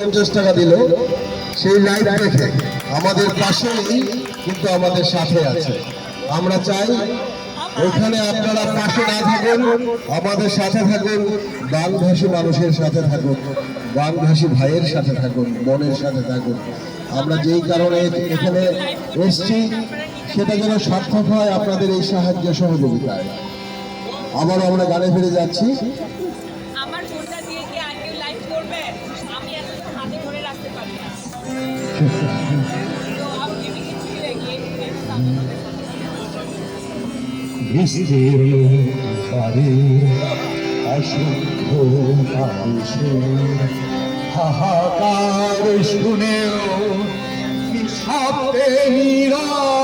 পঞ্চাশ টাকা দিল, সেই লাইভ দেখে আমাদের পাশেই কিন্তু আমাদের সাথে আছে। আমরা চাই এখানে আপনারা পাশে না থাকুন, আমাদের সাথে থাকুন বাংভাষী মানুষের সাথে থাকুন বাংভাষী ভাইয়ের সাথে থাকুন, বোনের সাথে থাকুন। আমরা যেই কারণে এখানে এসছি, সেটা যেন সার্থক হয় আপনাদের এই সাহায্য সহযোগিতায়। আবারও আমরা গানে ফিরে যাচ্ছি। বৃষ্টির পারে অসংখ্য হাহাকার শুনেও নিঃশব্দে নীরবে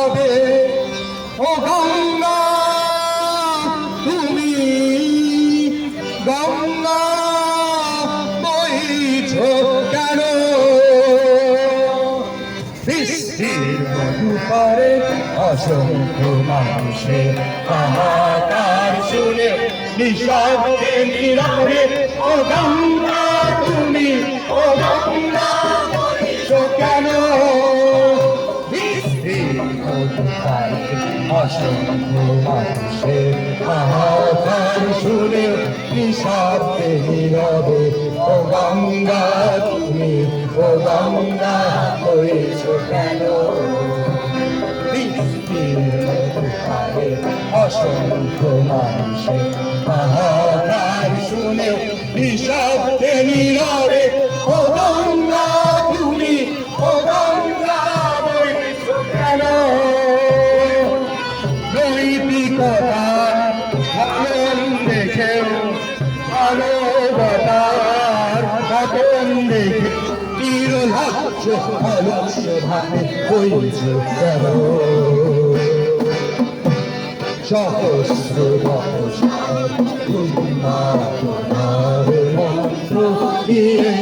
অসংখ্য মানুষের হাহাকার শুনে নিঃশব্দে নীরবে ও গঙ্গা তুমি ও গঙ্গা কেন অসংখ্য মানুষের হাহাকার শুনে নিঃশব্দে নীরবে ও গঙ্গা, তুমি ও গঙ্গা হয়েছ কেন? পারে অসংখ্য মানুষের হাহাকার শুনে নিঃশব্দে নীরবে ও গঙ্গা তুমি ও গঙ্গা কেন নৈতিকতা পতন দেখেও মানবতার পতন দেখে নির্লজ্জ অলস্য ভাবে হয়েছে সহস্র উন্মাদনার মন্ত্র দিয়ে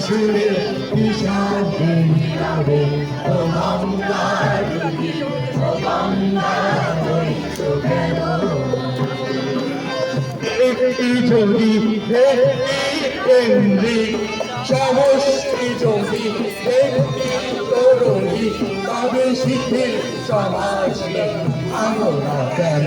শুনে কিষান হবে ও গঙ্গা তুমি ও গঙ্গা একটি শিখির সমাজে আমরা কেন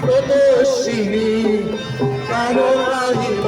প্রদর্শিনী কেন আহিব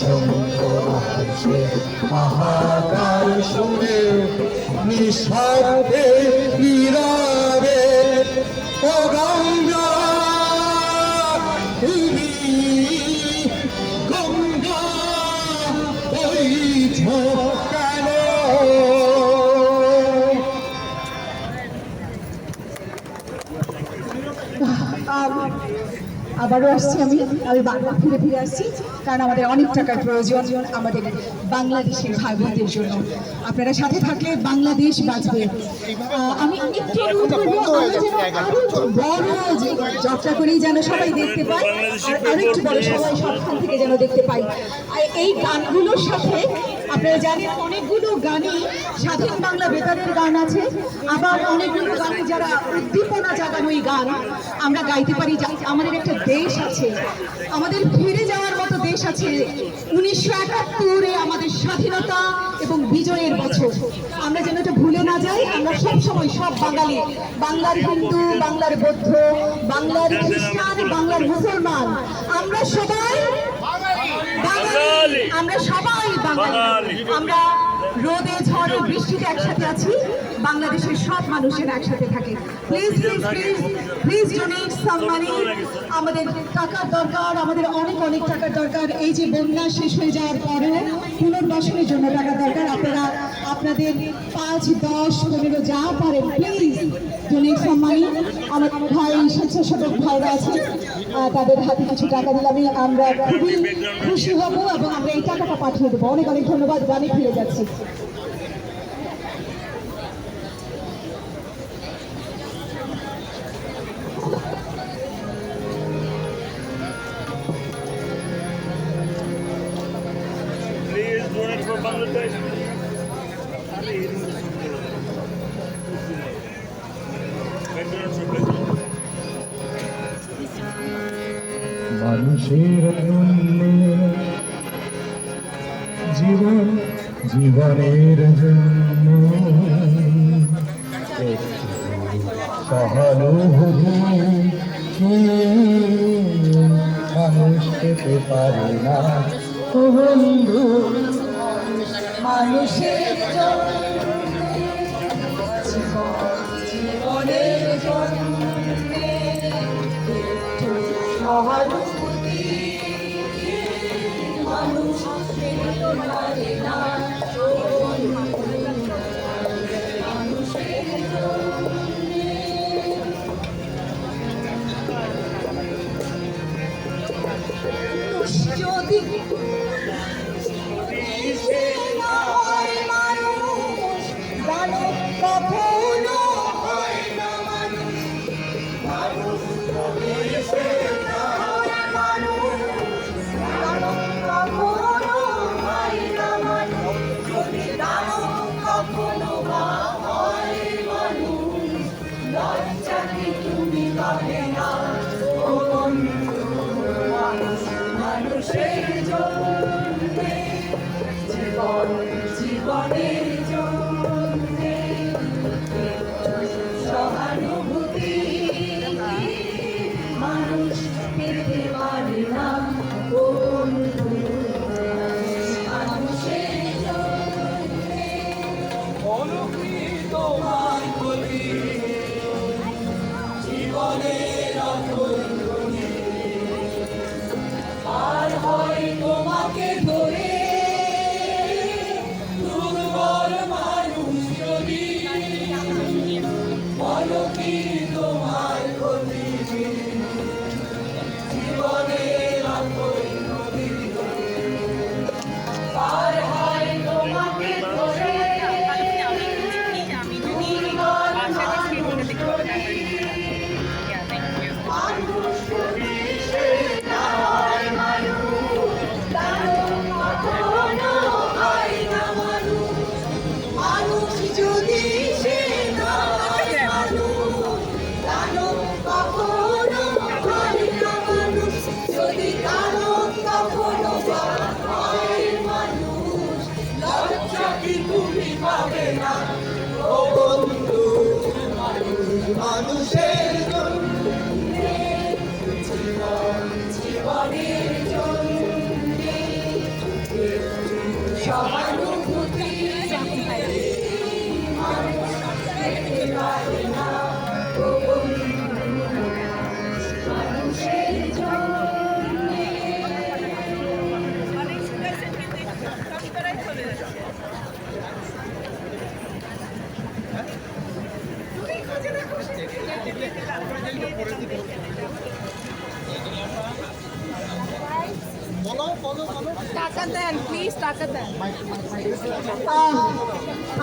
অসংখ্য মানুষের হাহাকার শুনে নিঃশব্দে নীরবে ও গঙ্গা আবারও আসছি আমি আমি বাংলা ফিরে ফিরে আসছি কারণ আমাদের অনেক টাকার প্রয়োজন আমাদের বাংলাদেশের ভাই বোনদের জন্য। আপনারা সাথে থাকলে বাংলাদেশ বাঁচবে। আমি একটু অনুরোধ করব আমরা যেন আরও বড় যে যাত্রা করেই যেন সবাই দেখতে পাই আর আরও একটু বড় সবাই সবখান থেকে যেন দেখতে পাই আর এই গানগুলোর সাথে আপনারা জানেন অনেকগুলো গানই স্বাধীন বাংলা বেতারের গান আছে, আবার অনেকগুলো গানে যারা উদ্দীপনা জাগানো এই গান, আমরা গাইতে পারি। আমাদের একটা দেশ আছে, আমাদের ফিরে যাওয়ার মতো দেশ আছে, উনিশশো একাত্তরে আমাদের স্বাধীনতা এবং বিজয়ের বছর। আমরা যেন এটা ভুলে না যাই, আমরা সব সময় সব বাঙালি, বাংলার হিন্দু, বাংলার বৌদ্ধ, বাংলার খ্রিস্টান, বাংলার মুসলমান, আমরা সবাই বাঙালি আমরা সবাই বাঙালি। আমরা রোদে ঝড়ে বৃষ্টিতে একসাথে আছি বাংলাদেশের সব মানুষের একসাথে থাকে। Please please please please donate some money আমাদের টাকার দরকার আমাদের অনেক অনেক টাকার দরকার। এই যে বন্যা শেষ হয়ে যাওয়ার পরেও পুনর্বাসনের জন্য টাকা দরকার। আপনারা আপনাদের পাঁচ দশ পনেরো যা পারেন প্লিজ ডোনেট সম্মানী মানি আমার ভাই স্বেচ্ছাসেবক ভাইরা আছে তাদের হাতে কিছু টাকা দিলে আমি আমরা খুবই খুশি হব এবং আমরা এই টাকাটা পাঠিয়ে দেবো। অনেক অনেক ধন্যবাদ। গানে ফিরে যাচ্ছি। জীবন জীবনের জন্য। সহানুভূতি মানুষ পেতে পারে না বন্ধু মানুষের জীবনের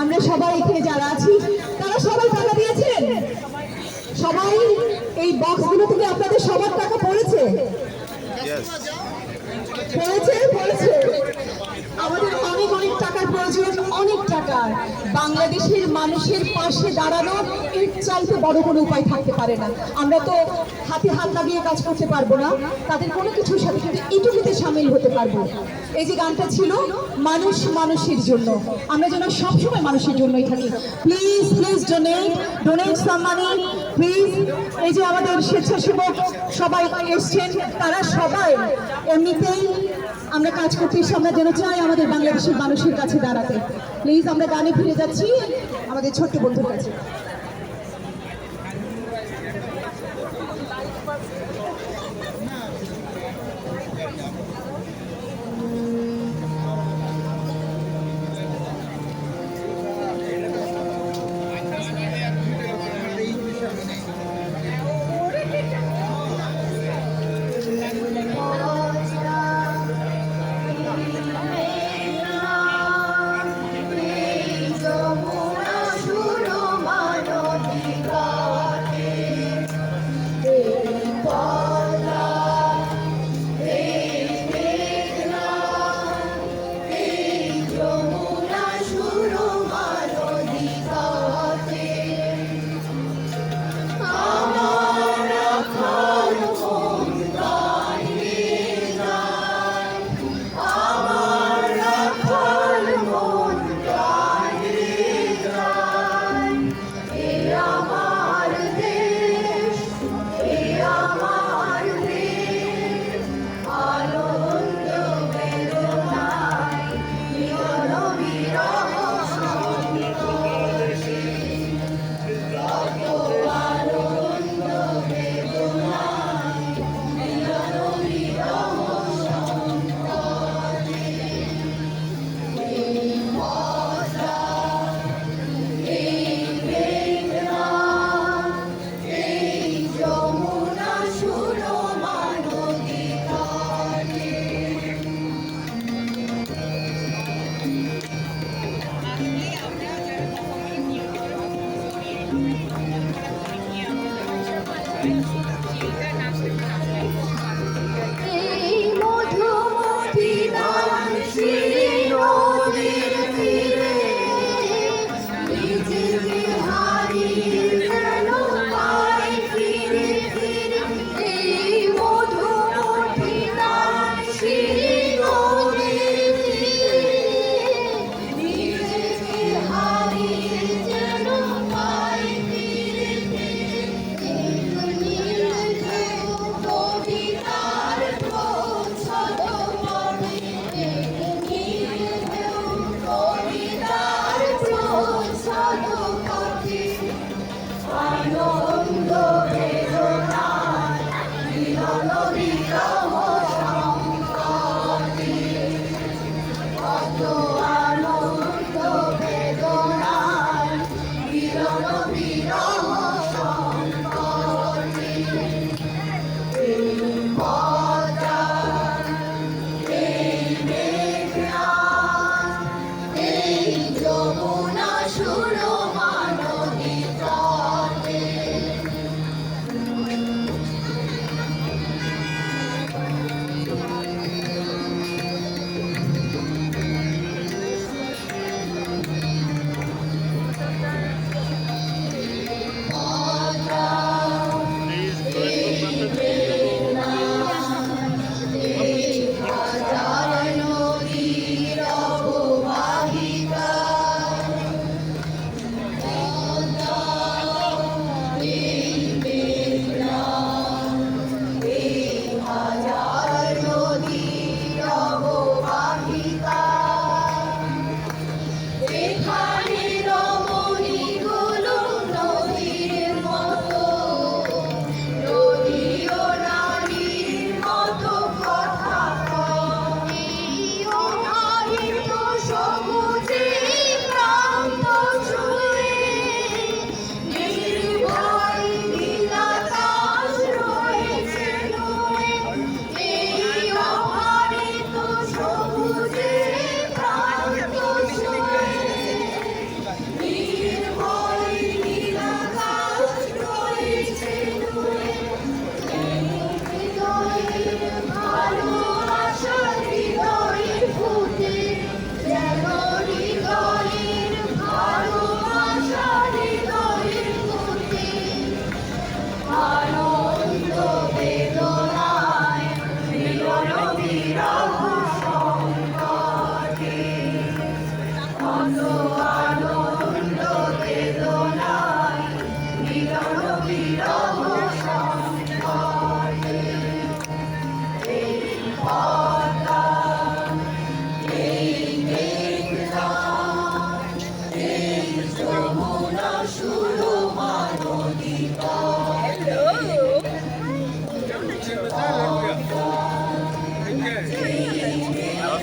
আমরা সবাই এখানে যারা আছি তারা সবাই টাকা দিয়েছেন সবাই এই বক্সগুলো থেকে আপনাদের সবার টাকা পড়েছে পড়েছে পড়েছে আমাদের অনেক অনেক টাকার প্রয়োজন অনেক টাকার বাংলাদেশের মানুষের পাশে দাঁড়ানো, এর চাইতে বড় কোনো উপায় থাকতে পারে না। আমরা তো হাতে হাত লাগিয়ে কাজ করতে পারব না, তাদের কোনো কিছুর সাথে সাথে এটুকুতে সামিল হতে পারব। এই যে গানটা ছিল, মানুষ মানুষের জন্য। আমরা যেন সবসময় মানুষের জন্যই থাকি। Please please donate donate some money please এই যে আমাদের স্বেচ্ছাসেবক সবাই এসছেন, তারা সবাই এমনিতেই আমরা কাজ করতে আমরা যেন চাই আমাদের বাংলাদেশের মানুষের কাছে দাঁড়াতে। প্লিজ আমরা গানে ফিরে যাচ্ছি। আমাদের ছোট্ট বন্ধুর কাছে।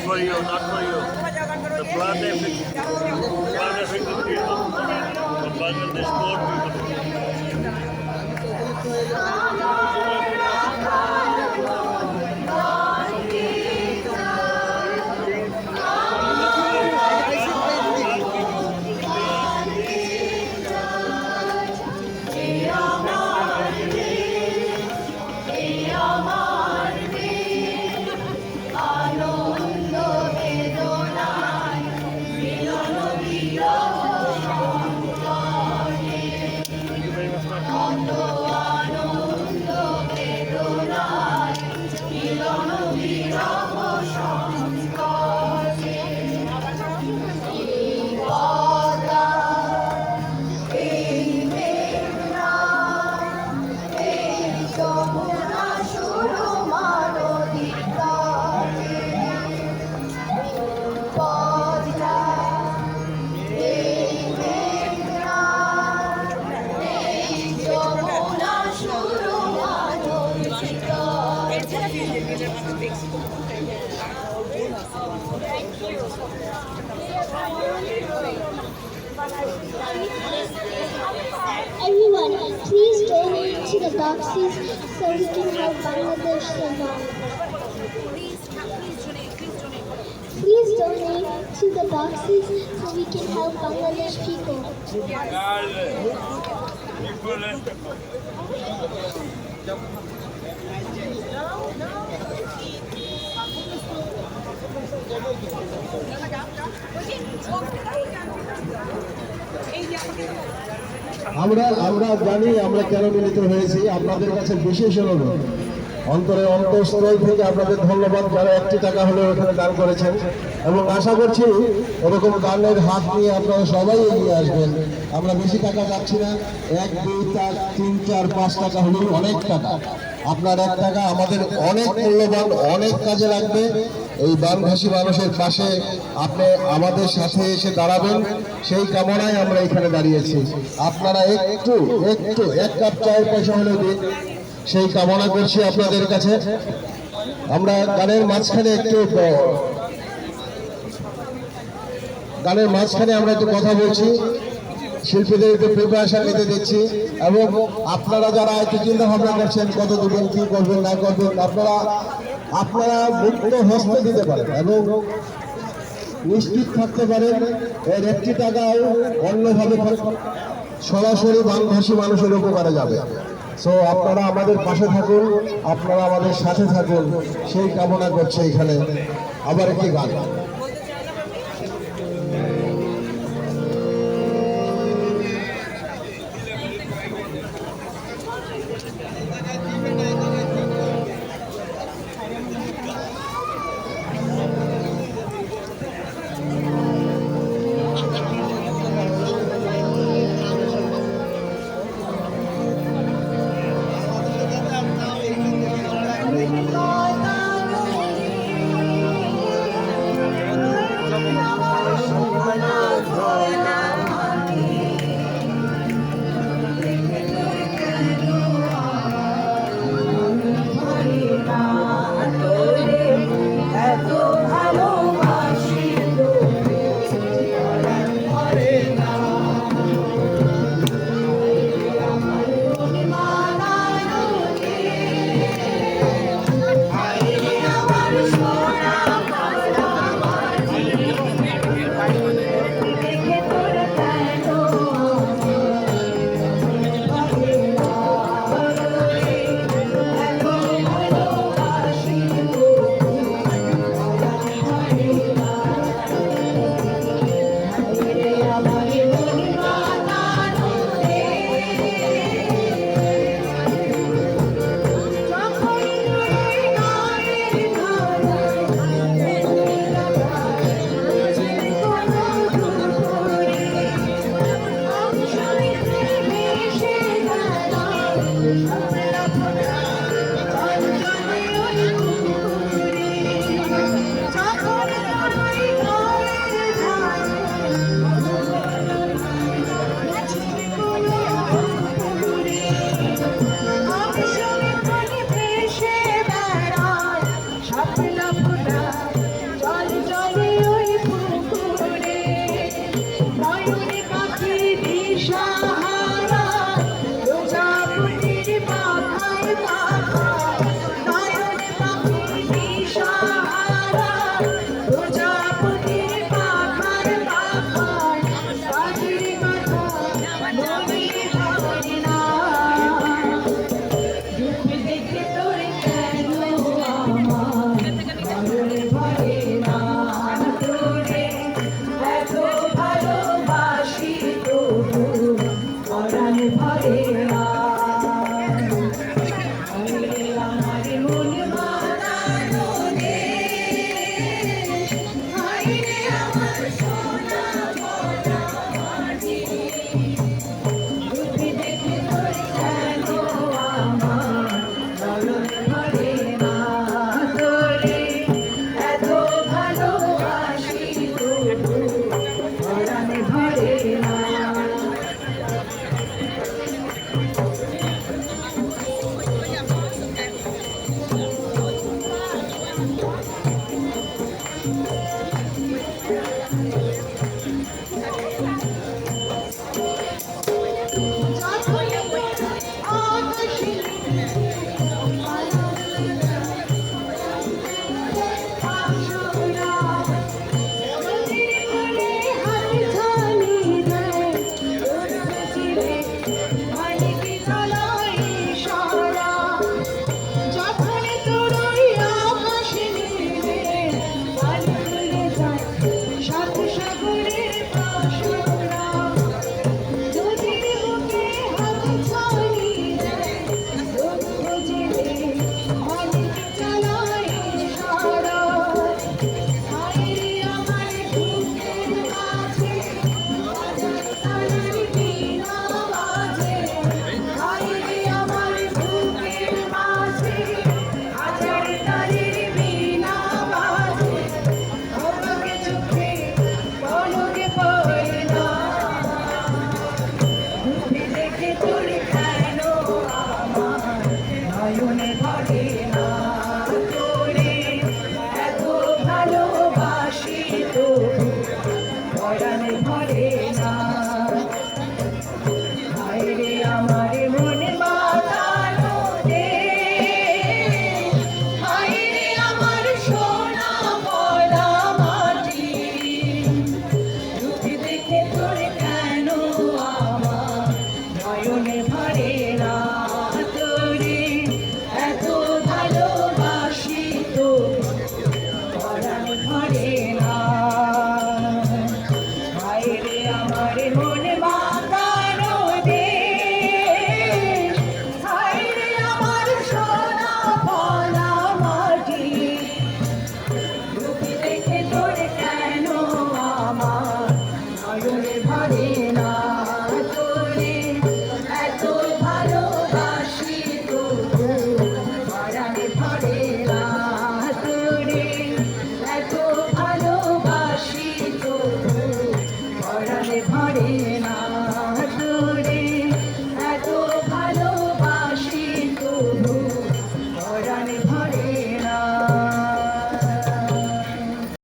for you, not for you. The blood effect, blood of people. The blood of this poor people. আমরা আমরা জানি আমরা কেন মিলিত হয়েছি। আপনাদের কাছে বিশেষ অনুরোধ। অন্তরে অন্তঃস্থল থেকে আপনাদের ধন্যবাদ। যারা একটি টাকা হলেও এখানে দান করেছেন এবং আশা করছি এরকম গানের হাত নিয়ে আপনারা সবাই এগিয়ে আসবেন। আমরা বেশি টাকা চাচ্ছি না। এক, দুই, চার, তিন, চার, পাঁচ টাকা হলেও অনেক টাকা। আপনার এক টাকা আমাদের অনেক মূল্যবান, অনেক কাজে লাগবে। এই বানভাসী মানুষের পাশে আপনি আমাদের সাথে এসে দাঁড়াবেন। সেই কামনায় আমরা এখানে দাঁড়িয়েছি। আপনারা একটু একটু, এক কাপ চায়ের পয়সা হলেও দিন। সেই কামনা করছি আপনাদের কাছে। আমরা গানের মাঝখানে একটু গানের মাঝখানে আমরা একটু কথা বলছি, শিল্পীদের একটু প্রিপারেশন নিতে দিচ্ছি এবং আপনারা যারা একটু চিন্তা ভাবনা করছেন কত দেবেন কি করবেন, না করবেন, আপনারা আপনারা মুক্ত হস্তে দিতে পারেন এবং নিশ্চিত থাকতে পারেন এর একটি টাকাও অন্যভাবে সরাসরি বাংলাভাষী মানুষের উপকারে যাবে। সো আপনারা আমাদের পাশে থাকুন, আপনারা আমাদের সাথে থাকুন, সেই কামনা করছে এখানে। আবার একটি গান।